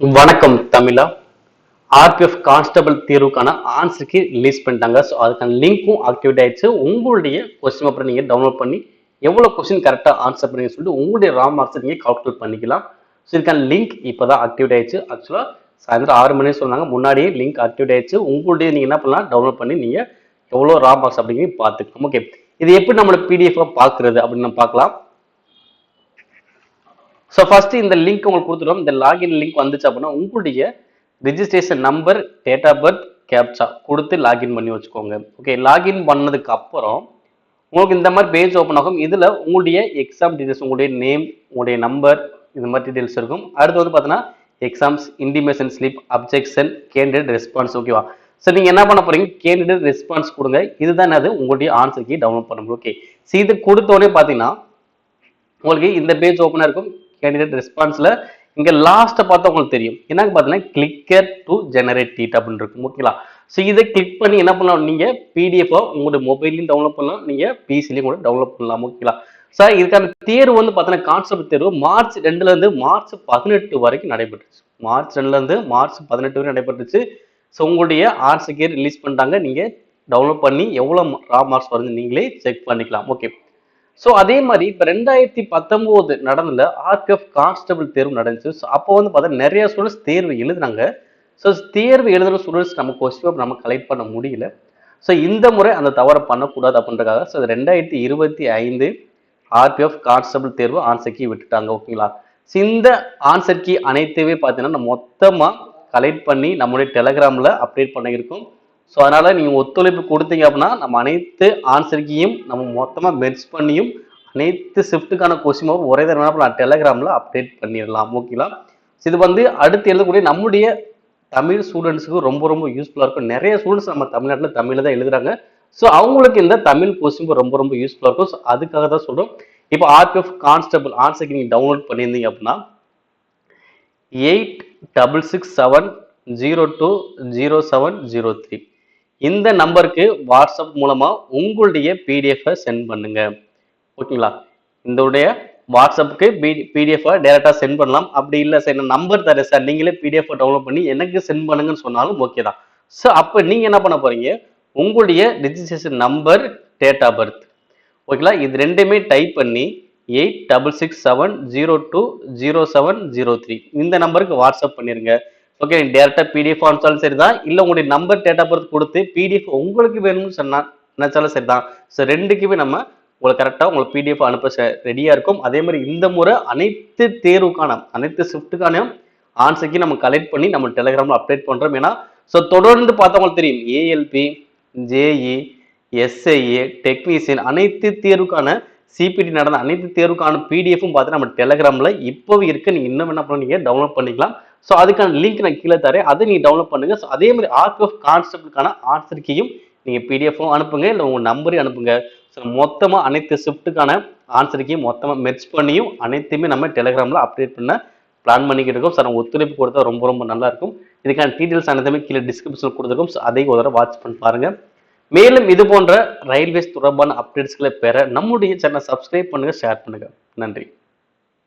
வணக்கம் தமிழா. RPF constable தேர்வுக்கான ஆன்சருக்கு release பண்ணிட்டாங்க. ஸோ அதுக்கான லிங்க்கும் ஆக்டிவேட் ஆயிடுச்சு. உங்களுடைய கொஸ்டின் அப்புறம் நீங்கள் டவுன்லோட் பண்ணி எவ்வளோ கொஸ்டின் கரெக்டாக ஆன்சர் பண்ணி சொல்லிட்டு உங்களுடைய ராம் மார்க்ஸை நீங்கள் கால்குலேட் பண்ணிக்கலாம். ஸோ இதுக்கான லிங்க் இப்போ தான் ஆக்டிவேட் ஆயிடுச்சு ஆக்சுவலாக சாயந்தரம் ஆறு மணி சொன்னாங்க. முன்னாடியே லிங்க் ஆக்டிவேட் ஆயிடுச்சு. உங்களுடைய நீங்கள் என்ன பண்ணலாம்? டவுன்லோட் பண்ணி நீங்கள் எவ்வளோ ரா மார்க்ஸ் அப்படிங்கிறது பார்த்துக்கலாம். ஓகே இது எப்படி நம்மளோட பிடிஎஃபாக பார்க்குறது அப்படின்னு நம்ம பார்க்கலாம். ஸோ ஃபஸ்ட்டு இந்த லிங்க் உங்களுக்கு கொடுத்துருவோம் இந்த லாகின் லிங்க் வந்துச்சு அப்படின்னா உங்களுடைய registration number date of birth captcha கொடுத்து லாகின் பண்ணி வச்சுக்கோங்க. ஓகே லாகின் பண்ணதுக்கு அப்புறம் உங்களுக்கு இந்த மாதிரி பேஜ் ஓப்பன் ஆகும். இதில் உங்களுடைய எக்ஸாம் டீடைல்ஸ் உங்களுடைய நேம் உங்களுடைய நம்பர் இந்த மாதிரி டீடைல்ஸ் இருக்கும். அடுத்து வந்து பார்த்தீங்கன்னா exams intimation slip objection candidate response ஓகேவா ஸோ நீங்கள் என்ன பண்ண போறீங்க? கேண்டிடேட் ரெஸ்பான்ஸ் கொடுங்க. இதுதான் அது உங்களுடைய ஆன்சர் கீ டவுன்லோட் பண்ணுங்க ஓகே ஸோ இது கொடுத்தோடனே பார்த்தீங்கன்னா உங்களுக்கு இந்த பேஜ் ஓப்பனாக இருக்கும். கேண்டிடேட் ரெஸ்பான்ஸில் இங்கே லாஸ்ட்டை பார்த்தா உங்களுக்கு தெரியும். என்னன்னு பார்த்தீங்கன்னா கிளிக்கர் டு ஜெனரேட் டீட் அப்படின்னு இருக்கும் ஓகேங்களா ஸோ இதை கிளிக் பண்ணி என்ன பண்ணலாம்? நீங்கள் பிடிஎஃபோ உங்களுடைய மொபைல்லையும் டவுன்லோட் பண்ணலாம். நீங்கள் பிசிலையும் கூட டவுன்லோட் பண்ணலாம். ஓகேங்களா சார் இதுக்கான தேர்வு வந்து பார்த்தீங்கன்னா கான்செப்ட் தேர்வு மார்ச் ரெண்டுலேருந்து மார்ச் பதினெட்டு வரைக்கும் நடைபெற்றுச்சு. மார்ச் ரெண்டுலேருந்து மார்ச் பதினெட்டு வரைக்கும் நடைபெற்றுச்சு. ஸோ உங்களுடைய ஆர்ட்ஸ் கேர் ரிலீஸ் பண்ணிட்டாங்க. நீங்கள் டவுன்லோட் பண்ணி எவ்வளோ ரா மார்க்ஸ் வருது நீங்களே செக் பண்ணிக்கலாம். ஓகே ஸோ அதே மாதிரி இப்போ ரெண்டாயிரத்தி பத்தொம்போது நடந்தல ஆர்பிஎஃப் கான்ஸ்டபிள் தேர்வு நடந்துச்சு. ஸோ அப்போ வந்து பார்த்தா நிறைய ஸ்டூடெண்ட்ஸ் தேர்வு எழுதுனாங்க. ஸோ தேர்வு எழுதுகிற ஸ்டூடெண்ட்ஸ் நம்ம கொஸ்டின் நம்ம கலெக்ட் பண்ண முடியல. ஸோ இந்த முறை அந்த தவறை பண்ணக்கூடாது அப்படின்றக்காக ஸோ ரெண்டாயிரத்தி இருபத்தி ஐந்து ஆர்பிஎஃப் கான்ஸ்டபிள் தேர்வு ஆன்சர் கீ விட்டுட்டாங்க ஓகேங்களா ஸோ இந்த ஆன்சர் கீ அனைத்துமே பார்த்தீங்கன்னா நம்ம மொத்தமாக கலெக்ட் பண்ணி நம்மளுடைய டெலகிராமில் அப்டேட் பண்ணியிருக்கோம். ஸோ அதனால் நீங்கள் ஒத்துழைப்பு கொடுத்தீங்க அப்படின்னா நம்ம அனைத்து ஆன்சருக்கையும் நம்ம மொத்தமாக மெர்ஜ் பண்ணியும் அனைத்து ஷிஃப்ட்டுக்கான கொஸ்டினும் ஒரே தடவை நான் டெலகிராமில் அப்டேட் பண்ணிடலாம். ஓகேங்களா இது வந்து அடுத்து எழுதக்கூடிய நம்முடைய தமிழ் ஸ்டூடெண்ட்ஸுக்கு ரொம்ப ரொம்ப யூஸ்ஃபுல்லாக இருக்கும். நிறைய ஸ்டூடெண்ட்ஸ் நம்ம தமிழ்நாட்டில் தமிழில் தான் எழுதுறாங்க. ஸோ அவங்களுக்கு இந்த தமிழ் கொஸ்டின் ரொம்ப ரொம்ப யூஸ்ஃபுல்லாக இருக்கும். ஸோ அதுக்காக தான் சொல்கிறோம் இப்போ ஆர்பிஎஃப் கான்ஸ்டபிள் ஆன்சருக்கு நீங்கள் டவுன்லோட் பண்ணியிருந்தீங்க அப்படின்னா eight double six seven zero two zero seven zero three இந்த நம்பருக்கு வாட்ஸ்அப் மூலமாக உங்களுடைய பிடிஎஃபை சென்ட் பண்ணுங்க. ஓகேங்களா? இதோடைய வாட்ஸ்அப்புக்கு பிடிஎஃபை டேரெக்டாக சென்ட் பண்ணலாம். அப்படி இல்லை சார் என்ன நம்பர் தரேன் சார் நீங்களே பிடிஎஃப் டவுன்லோட் பண்ணி எனக்கு சென்ட் பண்ணுங்கன்னு சொன்னாலும் ஓகே தான். ஸோ அப்போ நீங்கள் என்ன பண்ண போகிறீங்க உங்களுடைய registration number date of birth ஓகேங்களா? இது ரெண்டுமே டைப் பண்ணி eight double six seven zero two zero seven zero three இந்த நம்பருக்கு வாட்ஸ்அப் பண்ணிடுங்க ஓகே டேரெக்டாக பிடிஎஃப் அனுப்பிச்சாலும் சரி தான் இல்லை உங்களுடைய நம்பர் டேட் ஆஃப் பர்த் கொடுத்து பிடிஎஃப் உங்களுக்கு வேணும்னு சொன்னா நினைச்சாலும் சரி தான் ஸோ ரெண்டுக்குமே நம்ம உங்களுக்கு கரெக்டாக உங்களுக்கு பிடிஎஃப் அனுப்ப ரெடியாக இருக்கும். அதே மாதிரி இந்த முறை அனைத்து தேர்வுக்கான அனைத்து ஷிஃப்ட்டுக்கான ஆன்சருக்கு நம்ம கலெக்ட் பண்ணி நம்ம டெலிகிராமில் அப்டேட் பண்ணுறோம் ஏன்னா ஸோ தொடர்ந்து பார்த்தவங்களுக்கு தெரியும். ஏஎல்பி ஜேஇ எஸ்ஐஏ டெக்னீஷியன் அனைத்து தேர்வுக்கான சிபிடி நடந்த அனைத்து தேர்வுக்கான பிடிஎஃப்பும் பார்த்து நம்ம டெலிகிராமில் இப்போவும் இருக்கு. நீங்கள் இன்னும் என்ன பண்ணுவீங்க டவுன்லோட் பண்ணிக்கலாம். ஸோ அதுக்கான லிங்க் நான் கீழே தரேன். அதை நீங்கள் டவுன்லோட் பண்ணுங்கள் ஸோ அதே மாதிரி ஆர்பிஎஃப் கான்ஸ்டபிளுக்கான ஆன்சர் கீயும் நீங்கள் பிடிஎஃப்பும் அனுப்புங்க. இல்லை உங்கள் நம்பரையும் அனுப்புங்க. ஸோ மொத்தமாக அனைத்து ஷிஃப்ட்டுக்கான ஆன்சருக்கையும் மொத்தமாக மெர்ச் பண்ணியும் அனைத்தையுமே நம்ம டெலிகிராமில் அப்டேட் பண்ண பிளான் பண்ணிக்கிட்டு இருக்கோம். சார் ஒத்துழைப்பு கொடுத்தா ரொம்ப ரொம்ப நல்லா இருக்கும். இதுக்கான டீட்டெயில்ஸ் அனைத்துமே கீழே டிஸ்கிரிப்ஷனில் கொடுத்துருக்கோம். ஸோ அதையும் ஒரு தடவை வாட்ச் பண்ணி பாருங்கள் மேலும் இது போன்ற ரயில்வேஸ் தொடர்பான அப்டேட்ஸ்களை பெற நம்முடைய சேனலை சப்ஸ்கிரைப் பண்ணுங்கள் ஷேர் பண்ணுங்கள் நன்றி.